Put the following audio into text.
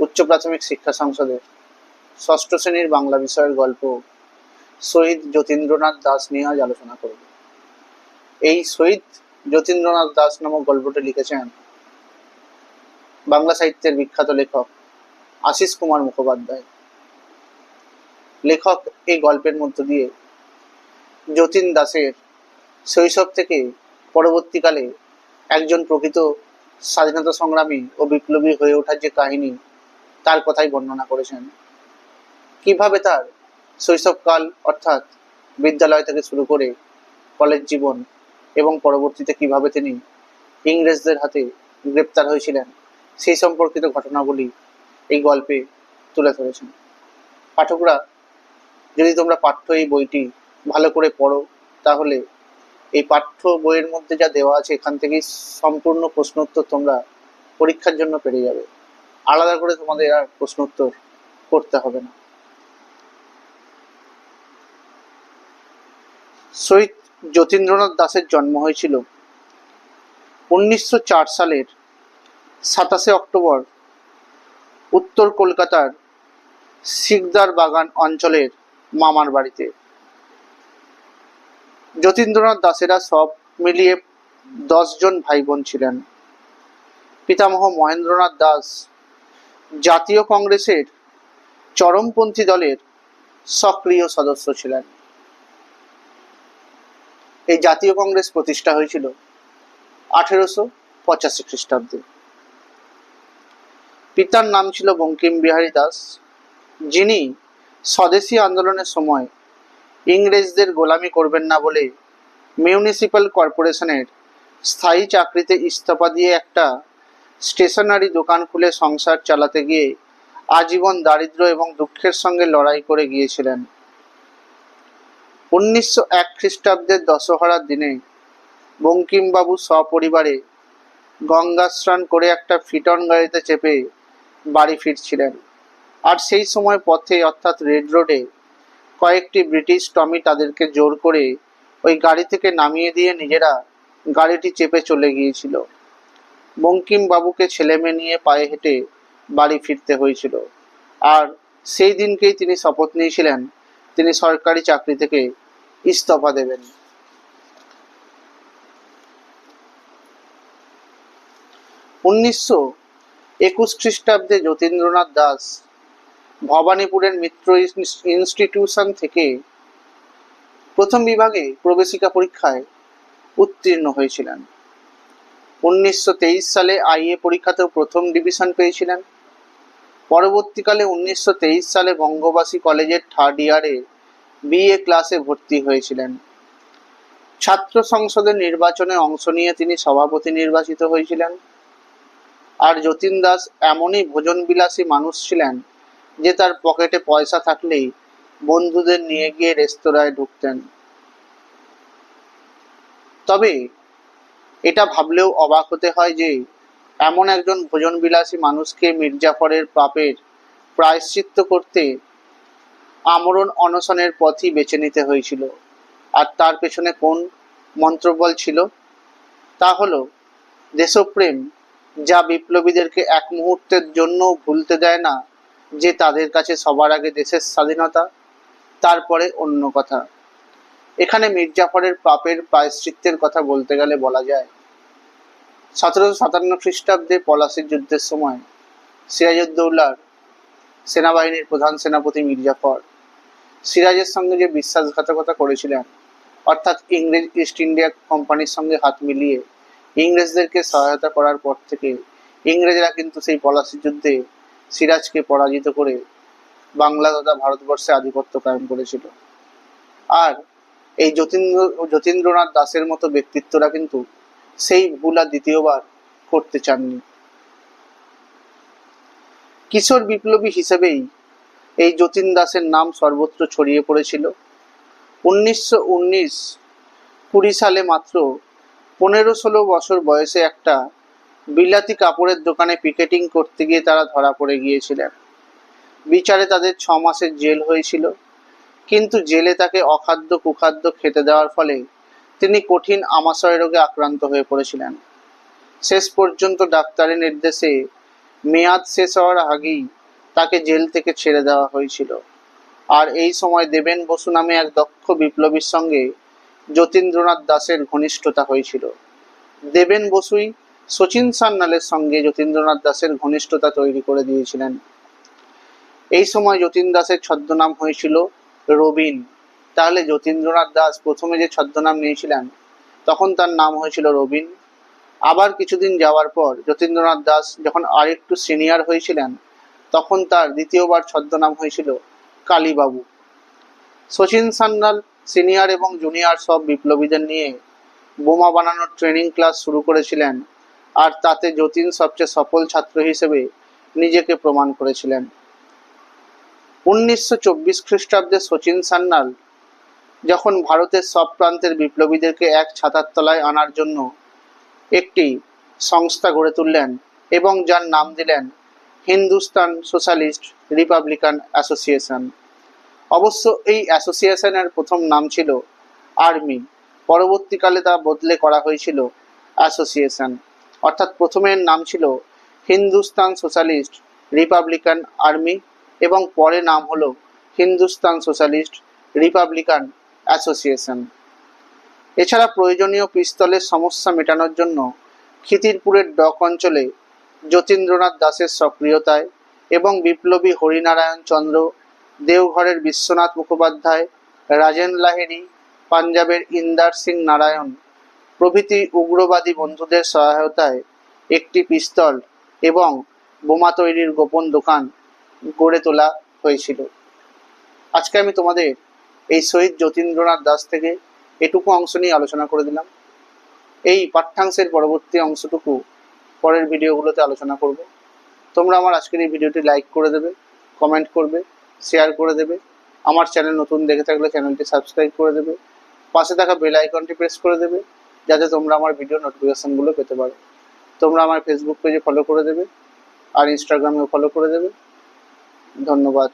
উচ্চ প্রাথমিক শিক্ষা সংসদের ষষ্ঠ শ্রেণির বাংলা বিষয়ের গল্প শহীদ যতীন্দ্রনাথ দাস নিয়ে আজ আলোচনা করব। এই শহীদ যতীন্দ্রনাথ দাস নামক গল্পটি লিখেছেন বাংলা সাহিত্যের বিখ্যাত লেখক আশিস কুমার মুখোপাধ্যায়। লেখক এই গল্পের মধ্য দিয়ে যতীন দাসের শৈশব থেকে পরবর্তীকালে একজন প্রকৃত স্বাধীনতা সংগ্রামী ও বিপ্লবী হয়ে ওঠার যে কাহিনী তার কথাই বর্ণনা করেছেন। কীভাবে তার শৈশবকাল অর্থাৎ বিদ্যালয় থেকে শুরু করে কলেজ জীবন এবং পরবর্তীতে কীভাবে তিনি ইংরেজদের হাতে গ্রেপ্তার হয়েছিলেন, সেই সম্পর্কিত ঘটনাগুলি এই গল্পে তুলে ধরেছেন। পাঠকরা, যদি তোমরা পাঠ্য এই বইটি ভালো করে পড়ো, তাহলে এই পাঠ্য বইয়ের মধ্যে যা দেওয়া আছে, এখান থেকেই সম্পূর্ণ প্রশ্ন উত্তর তোমরা পরীক্ষার জন্য পেরে যাবে। আলাদা করে তোমাদের আর প্রশ্ন উত্তর করতে হবে না। শহীদ যতীন্দ্রনাথ দাসের জন্ম হয়েছিল উনিশশো চার সালের সাতাশে অক্টোবর উত্তর কলকাতার শিকদার বাগান অঞ্চলের মামার বাড়িতে। যতীন্দ্রনাথ দাসেরা সব মিলিয়ে জন ভাই বোন ছিলেন। পিতামহ মহেন্দ্রনাথ দাস জাতীয় কংগ্রেসের চরমপন্থী দলের সক্রিয় সদস্য ছিলেন। এই জাতীয় কংগ্রেস প্রতিষ্ঠা হয়েছিল আঠেরোশো পঁচাশি খ্রিস্টাব্দে। পিতার নাম ছিল বঙ্কিম বিহারী দাস, যিনি স্বদেশী আন্দোলনের সময় ইংরেজদের গোলামি করবেন না বলে মিউনিসিপ্যাল কর্পোরেশনের স্থায়ী চাকরিতে ইস্তফা দিয়ে একটা স্টেশনারি দোকান খুলে সংসার চালাতে গিয়ে আজীবন দারিদ্র্য এবং দুঃখের সঙ্গে লড়াই করে গিয়েছিলেন। উনিশশো এক খ্রিস্টাব্দের দশহরার দিনে বঙ্কিমবাবু সপরিবারে গঙ্গা স্নান করে একটা ফিটন গাড়িতে চেপে বাড়ি ফিরছিলেন। আর সেই সময় পথে, অর্থাৎ রেড রোডে, কয়েকটি ব্রিটিশ টমি তাদেরকে জোর করে ওই গাড়ি থেকে নামিয়ে দিয়ে নিজেরা গাড়িটি চেপে চলে গিয়েছিল। বঙ্কিম বাবুকে ছেলে মেয়ে নিয়ে পায়ে হেঁটে বাড়ি ফিরতে হয়েছিল। আর সেই দিনকেই তিনি শপথ নিয়েছিলেন, তিনি সরকারি চাকরি থেকে ইস্তফা দেবেন। উনিশশো একুশ খ্রিস্টাব্দে যতীন্দ্রনাথ দাস ভবানীপুরের মিত্র ইনস্টিটিউশন থেকে প্রথম বিভাগে প্রবেশিকা পরীক্ষায় উত্তীর্ণ হয়েছিলেন। উনিশশো তেইশ সালে আইএ পরীক্ষাতেও প্রথম ডিভিশন পেয়েছিলেন। পরবর্তীকালে উনিশশো তেইশ সালে বঙ্গবাসী কলেজের থার্ড ইয়ারে বিএ ক্লাসে ভর্তি হয়েছিলেন। ছাত্র সংসদের নির্বাচনে অংশ নিয়ে তিনি সভাপতি নির্বাচিত হয়েছিলেন। আর যতীন দাস এমনই ভোজনবিলাসী মানুষ ছিলেন যে তার পকেটে পয়সা থাকলেই বন্ধুদের নিয়ে গিয়ে রেস্তোরাঁয় ঢুকতেন। তবে এটা ভাবলেও অবাক হতে হয় যে, এমন একজন ভোজনবিলাসী মানুষকে মির্জাফরের পাপের প্রায়শ্চিত্ত করতে আমরণ অনশনের পথই বেছে নিতে হয়েছিল। আর তার পেছনে কোন মন্ত্রবল ছিল? তা হলো, দেশপ্রেম যা বিপ্লবীদেরকে এক মুহূর্তের জন্য ভুলতে দেয় না যে তাদের কাছে সবার আগে দেশের স্বাধীনতা, তারপরে অন্য কথা। এখানে মির্জাফরের পাপের প্রায়শ্চিত্তের কথা বলতে গেলে বলা যায়। সতেরোশো সাতান্ন খ্রিস্টাব্দে পলাশির যুদ্ধের সময় সিরাজউদ্দৌলার সেনাবাহিনীর প্রধান সেনাপতি মির্জাফর সিরাজের সঙ্গে যে বিশ্বাসঘাতকতা করেছিলেন, অর্থাৎ ইংরেজ ইস্ট ইন্ডিয়া কোম্পানির সঙ্গে হাত মিলিয়ে ইংরেজদেরকে সহায়তা করার পর থেকে ইংরেজরা কিন্তু সেই পলাশি যুদ্ধে সিরাজকে পরাজিত করে বাংলা তথা ভারতবর্ষে আধিপত্য কায়েম করেছিল। আর এই যতীন্দ্র, যতীন্দ্রনাথ দাসের মতো ব্যক্তিত্বরা কিন্তু সেই ভুল আর দ্বিতীয়বার করতে চাননি। কিশোর বিপ্লবী হিসেবেই এই যতীন দাসের নাম সর্বত্র ছড়িয়ে পড়েছিল। উনিশশো উনিশ কুড়ি সালে মাত্র পনেরো ষোলো বছর বয়সে একটা বিলাতি কাপড়ের দোকানে পিকেটিং করতে গিয়ে তারা ধরা পড়ে গিয়েছিলেন। বিচারে তাদের ছ মাসের জেল হয়েছিল। কিন্তু জেলে তাকে অখাদ্য কুখাদ্য খেতে দেওয়ার ফলে তিনি কঠিন আমাশয় রোগে আক্রান্ত হয়ে পড়েছিলেন। শেষ পর্যন্ত ডাক্তারের নির্দেশে মেয়াদ শেষ হওয়ার আগেই তাকে জেল থেকে ছেড়ে দেওয়া হয়েছিল। আর এই সময় দেবেন বসু নামে এক দক্ষ বিপ্লবীর সঙ্গে যতীন্দ্রনাথ দাসের ঘনিষ্ঠতা হয়েছিল। দেবেন বসুই সচিন সান্যালের সঙ্গে যতীন্দ্রনাথ দাসের ঘনিষ্ঠতা তৈরি করে দিয়েছিলেন। এই সময় যতীন দাসের ছদ্মনাম হয়েছিল রবিন। তাহলে যতীন্দ্রনাথ দাস প্রথমে যে ছদ্মনাম নিয়েছিলেন, তখন তার নাম হয়েছিল রবিন। আবার কিছুদিন যাওয়ার পর যতীন্দ্রনাথ দাস যখন আরেকটু সিনিয়র হয়েছিলেন, তখন তার দ্বিতীয়বার ছদ্মনাম হয়েছিল কালীবাবু। সচিন সান্যাল সিনিয়র এবং জুনিয়র সব বিপ্লবীদের নিয়ে বোমা বানানোর ট্রেনিং ক্লাস শুরু করেছিলেন, আর তাতে যতীন সবচেয়ে সফল ছাত্র হিসেবে নিজেকে প্রমাণ করেছিলেন। উনিশশো চব্বিশ খ্রিস্টাব্দে সচিন সান্যাল যখন ভারতের সব প্রান্তের বিপ্লবীদেরকে এক ছাতার তলায় আনার জন্য একটি সংস্থা গড়ে তুললেন এবং যার নাম দিলেন হিন্দুস্তান সোশ্যালিস্ট রিপাবলিকান অ্যাসোসিয়েশন। অবশ্য এই অ্যাসোসিয়েশনের প্রথম নাম ছিল আর্মি। পরবর্তীকালে তা বদলে করা হয়েছিল অ্যাসোসিয়েশন। অর্থাৎ প্রথমের নাম ছিল হিন্দুস্তান সোশ্যালিস্ট রিপাবলিকান আর্মি। এবং পরে নাম হলো হিন্দুস্তান সোশ্যালিস্ট রিপাবলিকান অ্যাসোসিয়েশন। এছাড়া প্রয়োজনীয় পিস্তলের সমস্যা মেটানোর জন্য খিতিরপুরের ডক অঞ্চলে যতীন্দ্রনাথ দাসের সক্রিয়তায় এবং বিপ্লবী হরিনারায়ণ চন্দ্র, দেওঘরের বিশ্বনাথ মুখোপাধ্যায়, রাজেন লাহিড়ী, পাঞ্জাবের ইন্দার সিং নারায়ণ প্রভৃতি উগ্রবাদী বন্ধুদের সহায়তায় একটি পিস্তল এবং বোমা তৈরির গোপন দোকান গড়ে তোলা হয়েছিল। আজকে আমি তোমাদের এই শহীদ যতীন্দ্রনাথ দাস থেকে এটুকু অংশ নিয়ে আলোচনা করে দিলাম। এই পাঠ্যাংশের পরবর্তী অংশটুকু পরের ভিডিওগুলোতে আলোচনা করব। তোমরা আমার আজকের এই ভিডিওটি লাইক করে দেবে, কমেন্ট করবে, শেয়ার করে দেবে। আমার চ্যানেল নতুন দেখে থাকলে চ্যানেলটি সাবস্ক্রাইব করে দেবে। পাশে থাকা বেল আইকনটি প্রেস করে দেবে, যাতে তোমরা আমার ভিডিও নোটিফিকেশনগুলো পেতে পারো। তোমরা আমার ফেসবুক পেজে ফলো করে দেবে, আর ইনস্টাগ্রামেও ফলো করে দেবে। ধন্যবাদ